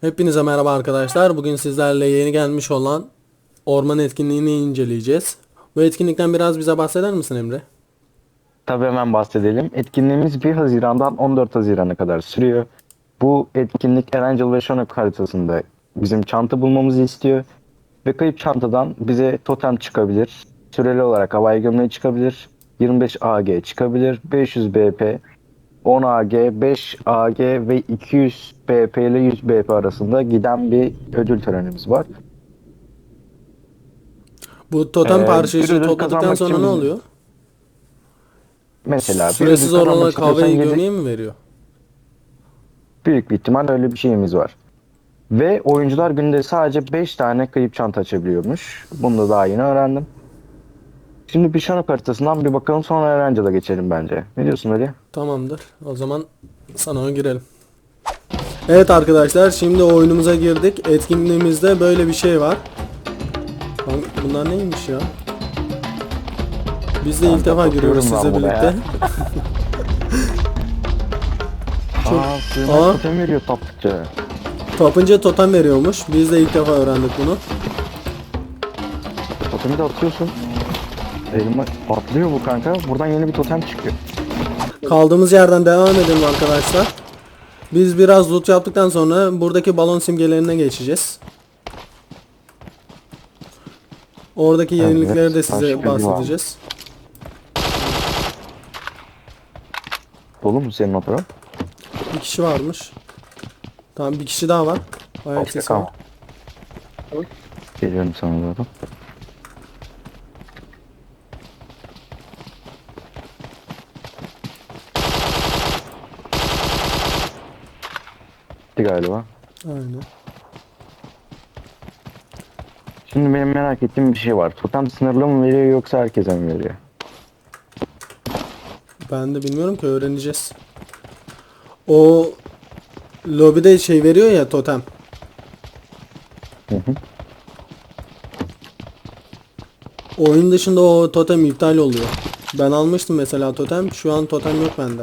Hepinize merhaba arkadaşlar. Bugün sizlerle yeni gelmiş olan orman etkinliğini inceleyeceğiz. Bu etkinlikten biraz bize bahseder misin Emre? Tabii hemen bahsedelim. Etkinliğimiz 1 Haziran'dan 14 Haziran'a kadar sürüyor. Bu etkinlik Erangel ve Şonok haritasında bizim çanta bulmamızı istiyor. Ve kayıp çantadan bize totem çıkabilir. Süreli olarak havai gömleği çıkabilir. 25 AG çıkabilir. 500 BP, 10 AG, 5 AG ve 200 BP ile 100 BP arasında giden bir ödül törenimiz var. Bu totem Ee, parçası topladıktan sonra için ne oluyor? Mesela Süresiz havayı yedi- gömleği mi veriyor? Büyük bir ihtimal öyle bir şeyimiz var. Ve oyuncular günde sadece 5 tane kayıp çanta açabiliyormuş. Bunu da daha yeni öğrendim. Şimdi bir şanok haritasından bir bakalım sonra Erangel'a geçelim bence. Ne diyorsun Ali? Tamamdır. O zaman sana girelim. Evet arkadaşlar şimdi oyunumuza girdik. Etkinliğimizde böyle bir şey var. Lan Bunlar neymiş ya? Biz de ilk Ben de defa giriyoruz bakıyorum sizle buraya. birlikte. Aa, Aa. suyuna totem veriyor taptıkça. Tapınca totem veriyormuş. Biz de ilk defa öğrendik bunu. Totemi de atıyorsun. Elime patlıyor bu kanka. Buradan yeni bir totem çıkıyor. Kaldığımız yerden devam edelim arkadaşlar. Biz biraz loot yaptıktan sonra buradaki balon simgelerine geçeceğiz. Oradaki Evet, yenilikleri de size bahsedeceğiz. Dolu mu senin o taraf? Bir kişi varmış. Tamam bir kişi daha var. Ayak sesi var. Geliyorum sana doğru. Gitti galiba. Aynen. Şimdi benim merak ettiğim bir şey var. Totem sınırlı mı veriyor yoksa herkese mi veriyor? Ben de bilmiyorum ki öğreneceğiz. O lobide şey veriyor ya totem. Hı hı. Oyun dışında o totem iptal oluyor. Ben almıştım mesela totem. Şu an totem yok bende.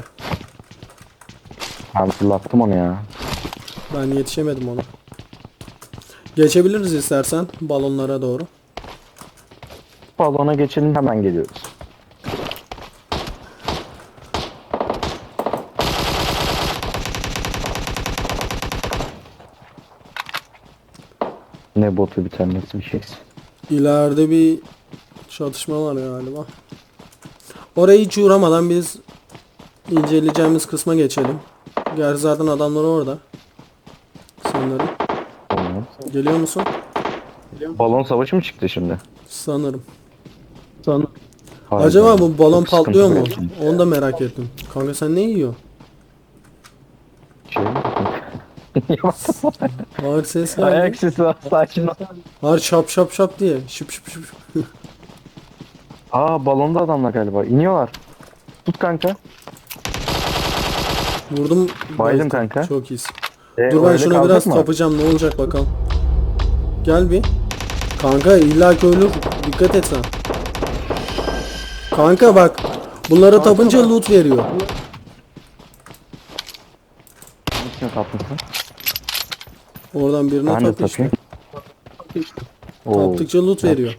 Ben fırlattım onu ya. Ben yetişemedim ona. Geçebiliriz istersen balonlara doğru. Balona geçelim hemen geliyoruz. Ne botu bir tanesi bir şey. İleride bir çatışma var galiba. Oraya hiç uğramadan biz inceleyeceğimiz kısma geçelim. Gerçi zaten adamlar orada. Sanırım. Geliyor musun? Balon savaşı mı çıktı şimdi? Sanırım. Hayır, Acaba bu balon çok sıkıntı patlıyor mu? şey. Onu da merak ettim. Kanka sen ne yiyor? Şey mi? Ağır ses geldi. Ayak sesi var sakin ol. Ağır şap şap şap diye. Şıp şıp şıp. şıp. Aa balonda adamlar galiba. İniyorlar. Tut kanka. Vurdum. Baydım kanka. Çok iyisin. E, Dur ben öyle şuna biraz mı? tapacağım ne olacak bakalım. Gel bir. Kanka illa ki ölür. Dikkat et sen. Kanka bak. Bunlara tapınca loot veriyor. Hangisini tapmışsın? Oradan birine Ben tap işte. Oo, Taptıkça loot veriyor.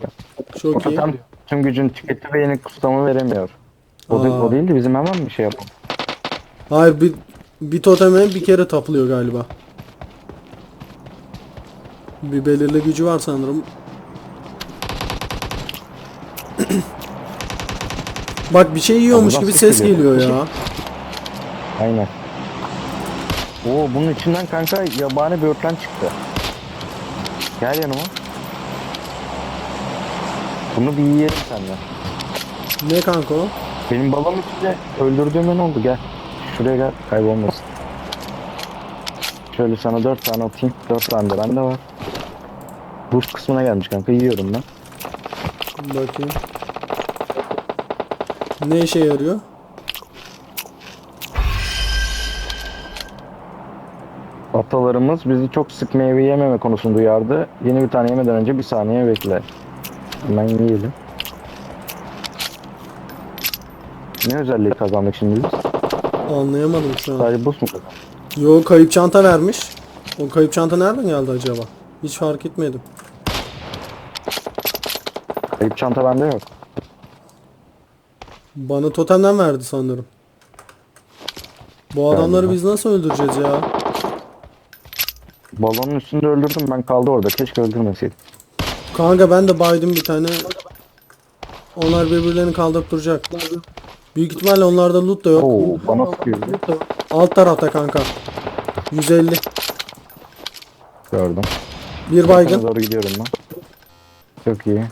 Çok iyi. Tam tüm gücünü tüketti ve yeni kustamı veremiyor. O, Aa. o değil de bizim hemen bir şey yapalım. Hayır bir, bir toteme bir kere tapılıyor galiba. Bir belirli gücü var sanırım. Bak bir şey yiyormuş Abi gibi ses geliyor? geliyor ya. Aynen. Oo bunun içinden kanka yabani böğürtlen çıktı. Gel yanıma. Bunu bir yiyelim seninle. Ne kanka o? Benim balon içinde öldürdüğüme ne oldu gel. Şuraya gel kaybolmasın. Şöyle sana dört tane atayım. Dört tane de bende var. Buz kısmına gelmiş kanka yiyorum ben. Bakayım. Ne işe yarıyor? Atalarımız bizi çok sık meyve yememe konusunda uyardı. Yeni bir tane yemeden önce bir saniye bekle. Hemen yiyelim. Ne özelliği kazandık şimdi biz? Anlayamadım şu an. Sadece buz mu kazandık? Yo kayıp çanta vermiş. O kayıp çanta nereden geldi acaba? Hiç fark etmedim. Kayıp çanta bende yok. Bana totemden verdi sanırım. Bu adamları biz nasıl öldüreceğiz ya? Balonun üstünde öldürdüm ben kaldı orada. Keşke öldürmeseydim. Kanka ben de baydım bir tane. Onlar birbirlerini kaldırıp duracak. Büyük ihtimalle onlarda loot da yok. Oo bana sıkıyor. Alt tarafta kanka. 150. Gördüm. Bir Sana baygın. doğru gidiyorum ben. Çok iyi.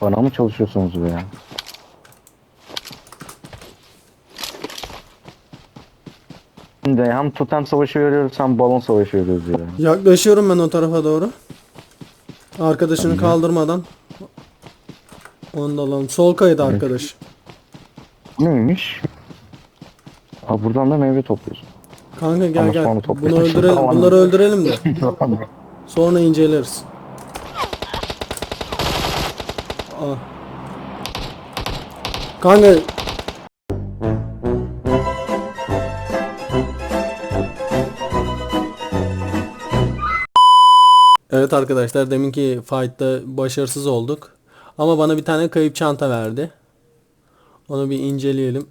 Bana mı çalışıyorsunuz be ya? Şimdi hem totem savaşı veriyoruz hem balon savaşı veriyoruz ya. Yaklaşıyorum ben o tarafa doğru. Arkadaşını kaldırmadan. Onu da alalım. Sol kaydı arkadaş. Neymiş? Ha buradan da meyve topluyorsun. Kanka gel Ama gel. sonra Bunu öldüre Tamam. bunları öldürelim de. Sonra inceleriz. Aa. Kanka Evet arkadaşlar deminki fight'ta başarısız olduk. Ama bana bir tane kayıp çanta verdi. Onu bir inceleyelim.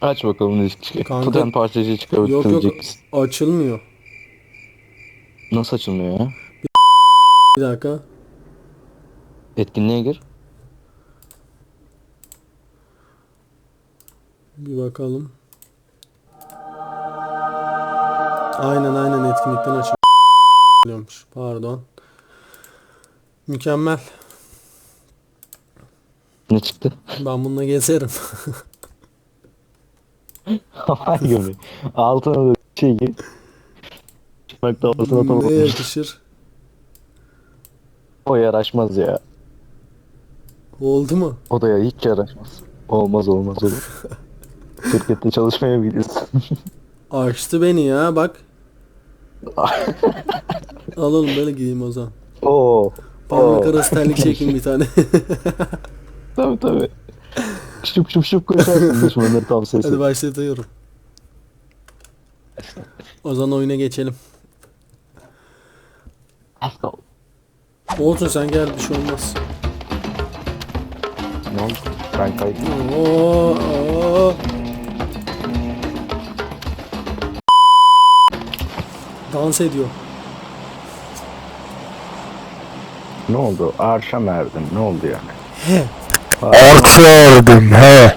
Aç bakalım ne çıkacak. Kanka- Totem parçacığı Yok çıkabilecek yok misin? açılmıyor. Nasıl açılmıyor ya? Bir dakika. Etkinliğe gir. Bir bakalım. Aynen aynen etkinlikten açılıyormuş. Pardon. Mükemmel. Ne çıktı? Ben bununla gezerim. Havai gömleği. Altına da şey giy. Bak da altına ne tamam. yakışır? O yaraşmaz ya. Oldu mu? O da ya hiç yaraşmaz. Olmaz olmaz olur. Şirkette çalışmaya mı gidiyorsun? Açtı beni ya bak. Alalım böyle giyeyim o zaman. Oo. Parmak arası terlik çekeyim bir tane. Tabii tabii. Şıp şıp şıp koşarsın düşmanları tam sesi. Hadi başlatıyorum. O zaman oyuna geçelim. Let's go. Olsun sen gel bir şey olmaz. Ne oldu? Ben kayıp. Oo, oo. Dans ediyor. Ne oldu? Arşa mı erdin? Ne oldu yani? Akşardım he.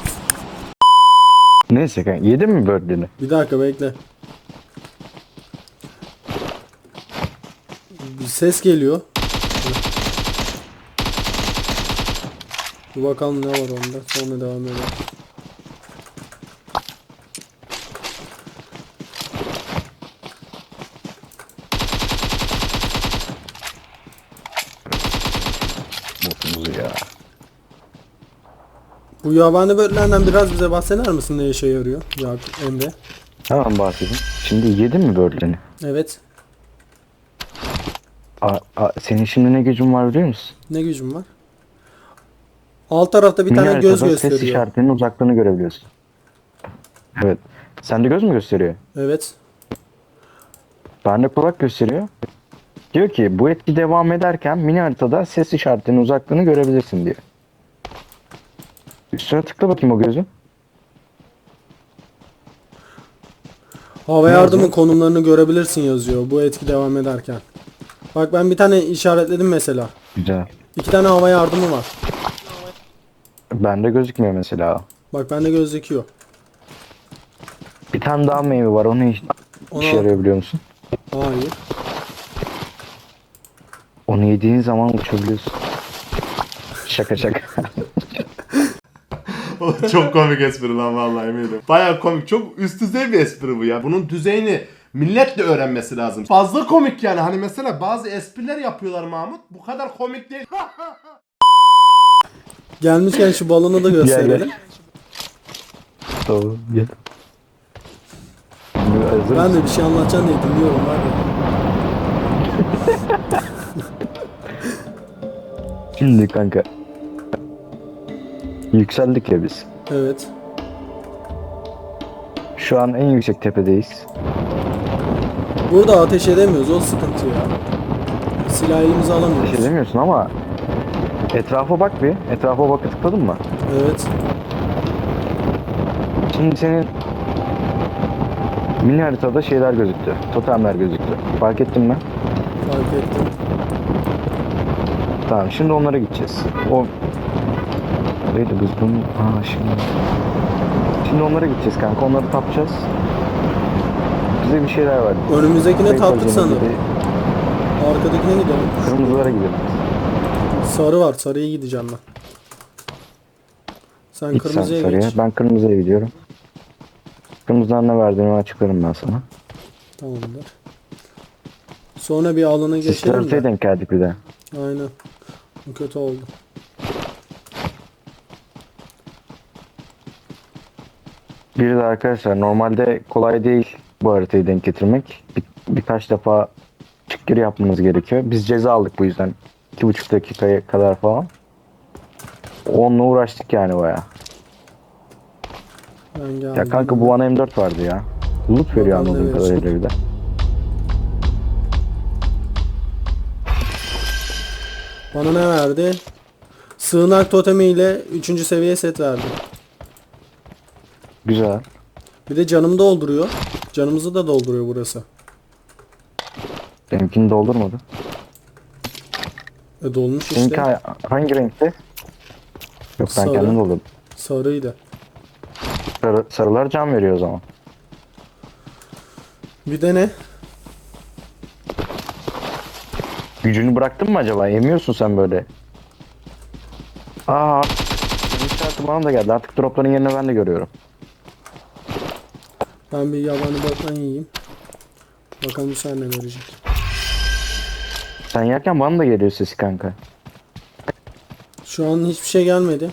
Neyse kanka yedin mi bördüğünü? Bir dakika bekle. Bir ses geliyor. Bir bakalım ne var onda. Sonra devam edelim. Botumuzu ya. Bu yabani böğürtlerden biraz bize bahseder misin ne işe yarıyor? Ya Emre. Hemen bahsedeyim. Şimdi yedin mi bördüğünü? Evet. A, a, senin şimdi ne gücün var biliyor musun? Ne gücüm var? Alt tarafta bir tane göz haritada Ses gösteriyor. işaretinin uzaklığını görebiliyorsun. Evet. Sende göz mü gösteriyor? Evet. Bende kulak gösteriyor. Diyor ki bu etki devam ederken mini haritada ses işaretinin uzaklığını görebilirsin diyor. Üstüne tıkla bakayım o gözün. Hava yardımı konumlarını görebilirsin yazıyor bu etki devam ederken. Bak ben bir tane işaretledim mesela. Güzel. İki tane hava yardımı var. Bende gözükmüyor mesela. Bak bende gözüküyor. Bir tane daha meyve var. O ne iş, Onu işe al. yarıyor biliyor musun? Hayır. Onu yediğin zaman uçabiliyorsun. Şaka şaka. Çok komik espri lan vallahi eminim. Baya komik. Çok üst düzey bir espri bu ya. Bunun düzeyini millet de öğrenmesi lazım. Fazla komik yani. Hani mesela bazı espriler yapıyorlar Mahmut. Bu kadar komik değil. Gelmişken şu balonu da gösterelim. tamam gel. Hazır Ben de bir şey anlatacağım diye dinliyorum var ya. Şimdi kanka. Yükseldik ya biz. Evet. Şu an en yüksek tepedeyiz. Burada ateş edemiyoruz. O sıkıntı ya. Silah elimize alamıyoruz. Bir şey demiyorsun ama etrafa bak bir. Etrafa bakı tıkladın mı? Evet. Şimdi senin mini haritada şeyler gözüktü. Totemler gözüktü. Fark ettin mi? Fark ettim. Tamam şimdi onlara gideceğiz. O Neydi biz bunu? Aa şimdi. Şimdi onlara gideceğiz kanka. Onları tapacağız. Bize bir şeyler var. Önümüzdekine Renk bacını sanırım. Arkadakine gidelim. Kırmızılara gidelim. Sarı var. Sarıya gideceğim ben. Sen Git sen kırmızıya sarıya. geç. Ben kırmızıya gidiyorum. Kırmızıdan ne verdiğimi açıklarım ben sana. Tamamdır. Sonra bir alana Siz geçelim de. denk geldik bir de. Aynen. Bu kötü oldu. Bir de arkadaşlar normalde kolay değil bu haritayı denk getirmek. Bir, birkaç defa çık gir yapmanız gerekiyor. Biz ceza aldık bu yüzden. 2,5 dakikaya kadar falan. Onunla uğraştık yani baya. Ya kanka bu bana M4 vardı ya. Loot veriyor anladığım kadarıyla bir de. Bana ne verdi? Sığınak totemiyle 3. seviye set verdi. Güzel. Bir de canımı dolduruyor. Canımızı da dolduruyor burası. Benimkini doldurmadı. E dolmuş Seninki işte. ha- hangi renkte? Yok ben Sarı. kendim doldurdum. Sarıydı. Sarı, sarılar can veriyor o zaman. Bir de ne? Gücünü bıraktın mı acaba? Yemiyorsun sen böyle. Aa. işareti bana da geldi. Artık dropların yerini ben de görüyorum. Ben bir yabani botlan yiyeyim. Bakalım sen ne verecek. Sen yerken bana da geliyor sesi kanka. Şu an hiçbir şey gelmedi.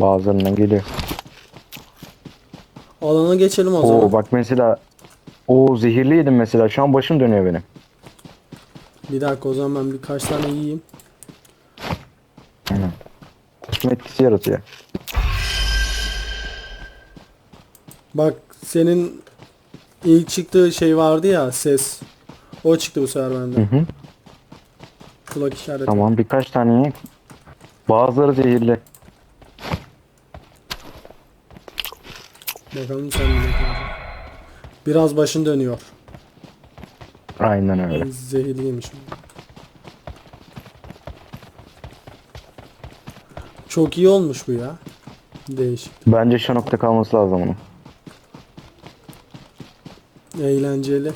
Bazılarından geliyor. Alana geçelim o Oo zaman. bak mesela o zehirli yedim mesela. Şu an başım dönüyor benim. Bir dakika o zaman ben birkaç tane yiyeyim. Aynen. Kusma etkisi yaratıyor. Bak senin ilk çıktığı şey vardı ya ses. O çıktı bu sefer Hı bende. hı. Kulak işareti. Tamam birkaç tane. Bazıları zehirli. Bakalım sen ne. Biraz başın dönüyor. Aynen öyle. Zehirliymiş. Çok iyi olmuş bu ya. Değişik. Bence şu nokta kalması lazım onun. Eğlenceli.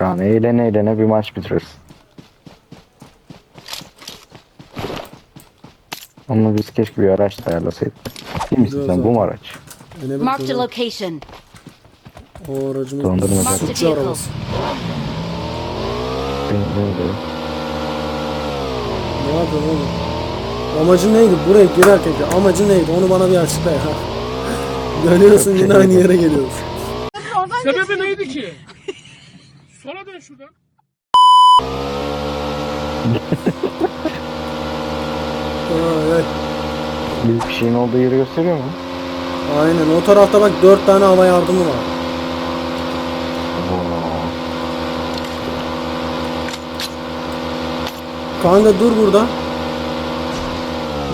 Yani eğlene eğlene bir maç bitiririz. Ama biz keşke bir araç da ayarlasaydık. Değil misin sen? Bu mu araç? E a bekliyorum? location. O aracımız Dondurma suçlu arabası. Ne yapıyorsun oğlum? Amacın neydi? Buraya girerken amacın neydi? Onu bana bir açıkla ya. Dönüyorsun yine aynı yere geliyorsun. Sebebi neydi ki? Sola dön şuradan. Aa, evet. Bir bir şeyin olduğu yeri gösteriyor mu? Aynen o tarafta bak dört tane hava yardımı var. Kanka dur burada.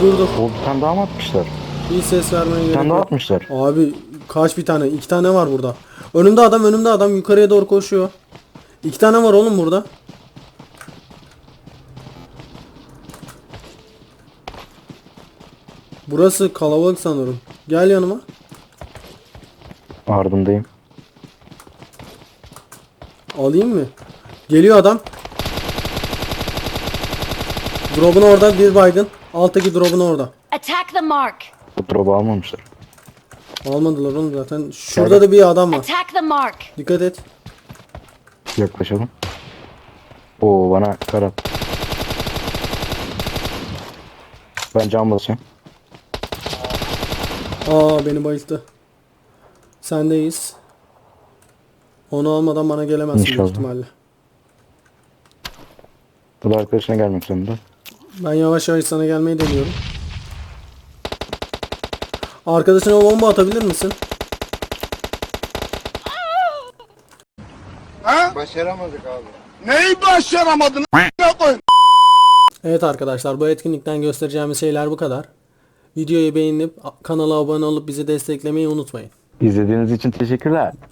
Dur dur. O bir tane daha mı atmışlar? Bir ses vermeye gerek daha yok. atmışlar. Abi kaç bir tane? İki tane var burada. Önümde adam önümde adam yukarıya doğru koşuyor. İki tane var oğlum burada. Burası kalabalık sanırım. Gel yanıma. Ardındayım. Alayım mı? Geliyor adam. Drop'un orada bir baygın. Alttaki drop'un orada. Attack the mark. Bu drop'u almamışlar. Almadılar oğlum zaten. Şurada da bir adam var. Attack the mark. Dikkat et. Yaklaşalım. Oo bana karat. Ben cam basıyorum. Aa beni bayılttı. Sendeyiz. Onu almadan bana gelemezsin büyük İnşallah. ihtimalle. Bu da arkadaşına gelmek zorunda. Ben yavaş yavaş sana gelmeyi deniyorum. Arkadaşına bomba atabilir misin? Neyi başaramadın? Evet arkadaşlar bu etkinlikten göstereceğimiz şeyler bu kadar. Videoyu beğenip kanala abone olup bizi desteklemeyi unutmayın. İzlediğiniz için teşekkürler.